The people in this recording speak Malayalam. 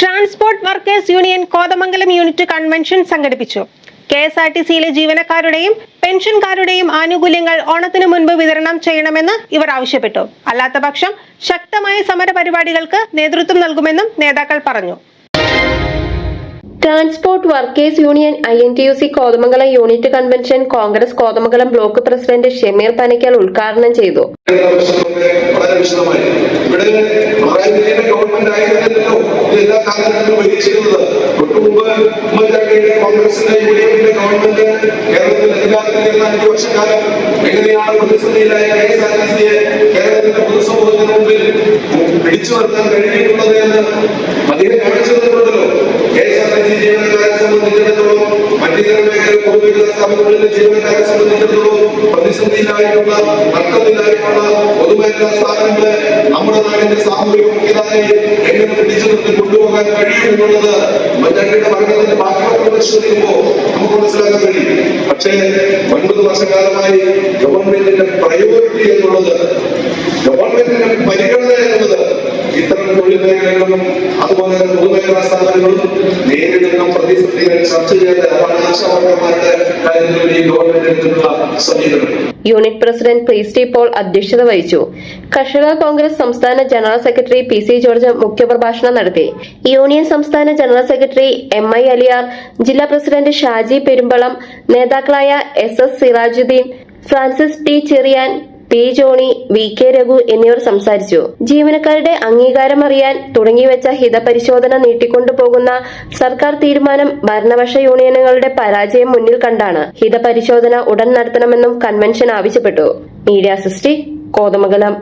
Transport workers union Kothamangalam unit convention സംഘടിപ്പിച്ചു. കെ എസ് ആർ ടി സിയിലെ ജീവനക്കാരുടെയും പെൻഷൻകാരുടെയും ആനുകൂല്യങ്ങൾ ഓണത്തിന് മുൻപ് വിതരണം ചെയ്യണമെന്ന് ഇവർ ആവശ്യപ്പെട്ടു. അല്ലാത്തപക്ഷം ശക്തമായ സമരപരിപാടികൾക്ക് നേതൃത്വം നൽകുമെന്നും നേതാക്കൾ പറഞ്ഞു. Transport workers union I N T U C Kothamangalam unit convention Congress Kothamangalam block president Shameer Panakkal ഉദ്ഘാടനം ചെയ്തു. ഇത് എല്ലാ കാലഘട്ടത്തിലും ഭരിച്ചിരുന്നത് തൊട്ടു മുമ്പ് ഉമ്മൻചാണ്ടിയുടെ കോൺഗ്രസിന്റെ യു ഡി എഫിന്റെ ഗവൺമെന്റ് കേരളത്തിൽ അധികാരത്തിലിരുന്ന അഞ്ചു വർഷക്കാലം എങ്ങനെയാണ് പ്രതിസന്ധിയിലായ കെ എസ് ആർ ടി സിയെ കേരളത്തിന്റെ പൊതുസമൂഹത്തിന് മുമ്പിൽ പിടിച്ചു നിർത്താൻ കഴിഞ്ഞിട്ടുള്ളത് എന്ന് അദ്ദേഹം കാണിച്ചു തന്നിട്ടുണ്ടല്ലോ. K S R T C ജീവനക്കാരെ സംബന്ധിച്ചിടത്തോളം മറ്റിതര മേഖല പൊതുമേഖലാ സ്ഥാപനങ്ങളിലെ ജീവനക്കാരെ സംബന്ധിച്ചിടത്തോളം പ്രതിസന്ധിയിലായിട്ടുള്ള നഷ്ടത്തിലായിട്ടുള്ള പൊതുമേഖലാ സ്ഥാപനങ്ങളെ നമ്മുടെ നാടിന്റെ സാമൂഹിക മുഖ്യതായി എങ്ങനെ നിർത്തി കൊണ്ടുപോകാൻ കഴിയും എന്നുള്ളത് മഞ്ഞാട്ടിയുടെ മരണത്തിന്റെ ബാക്കിയൊക്കെ പരിശോധിക്കുമ്പോൾ നമുക്ക് മനസ്സിലാക്കാൻ കഴിയും. പക്ഷേ ഒൻപത് വർഷക്കാലമായി ഗവൺമെന്റിന്റെ പ്രയോറിറ്റി എന്നുള്ളത് ഗവൺമെന്റിന്റെ പരിഗണന എന്നുള്ളത് ഇത്തരം തൊഴിൽ മേഖലകളും അതുപോലെ തന്നെ പൊതുമേഖലാ സ്ഥാപനങ്ങളും നേരിടുന്ന പ്രതിസന്ധികൾ ചർച്ച ചെയ്ത് അതാണ് ആശാവർക്കന്മാരുടെ കാര്യങ്ങളിൽ ഗവൺമെന്റ് എടുത്തിട്ടുള്ള സമീപനം. യൂണിറ്റ് പ്രസിഡന്റ് പ്രീസ്റ്റി പോൾ അധ്യക്ഷത വഹിച്ചു. കർഷക കോൺഗ്രസ് സംസ്ഥാന general secretary P C George മുഖ്യപ്രഭാഷണം നടത്തി. യൂണിയൻ സംസ്ഥാന general secretary M I Aliyar ജില്ലാ പ്രസിഡന്റ് ഷാജി പെരുമ്പളം നേതാക്കളായ S S Sirajuddin Francis T Cherian P Johny V K Raghu എന്നിവർ സംസാരിച്ചു. ജീവനക്കാരുടെ അംഗീകാരം അറിയാൻ തുടങ്ങിവെച്ച ഹിതപരിശോധന നീട്ടിക്കൊണ്ടുപോകുന്ന സർക്കാർ തീരുമാനം ഭരണപക്ഷ യൂണിയനുകളുടെ പരാജയം മുന്നിൽ കണ്ടാണ്. ഹിതപരിശോധന ഉടൻ നടത്തണമെന്നും കൺവെൻഷൻ ആവശ്യപ്പെട്ടു. മീഡിയ സൃഷ്ടി കോതമംഗലം.